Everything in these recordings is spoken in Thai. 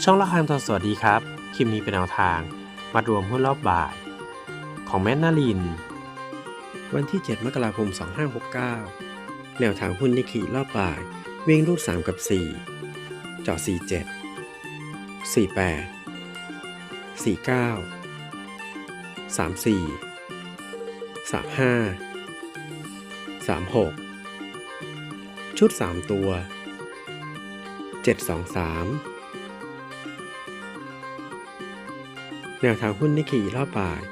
ช่องละครทองสวัสดีครับ คลิปนี้เป็นแนวทาง มารวมหุ้นรอบบ่าย ของแมนนาลิน วันที่ 7 มกราคม 2569 แนวทางหุ้นนิกิรอบบ่าย วิ่งรูด 3 กับ4เจาะ47 48 49 34 35 36 ชุด 3 ตัว 723 แนวทางหุ้นนิกเกิรอบบ่าย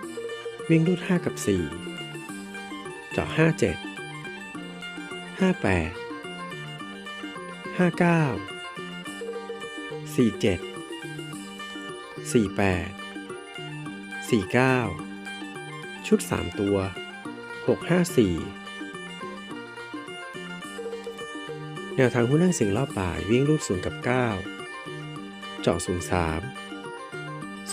วิ่งรูด 5 กับ 4 เจาะ 57 58 59 47 48 49 ชุด 3 ตัว 654 แนวทางหุ้นนั่งสิงรอบบ่ายวิ่งรูด0กับ 9 เจาะ 03 04 05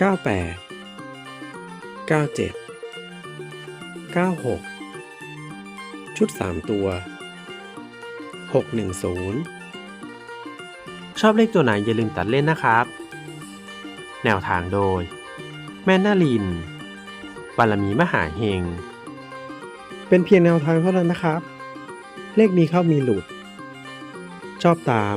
98 97 96 ชุด 3 ตัว 610 ชอบเลขตัวไหนอย่าลืมตัดเล่นนะครับ แนวทางโดย แม่นาลินบารมีมหาเฮง เป็นเพียงแนวทางเท่านั้นนะครับ เลขมีเข้ามีหลุด ชอบตาม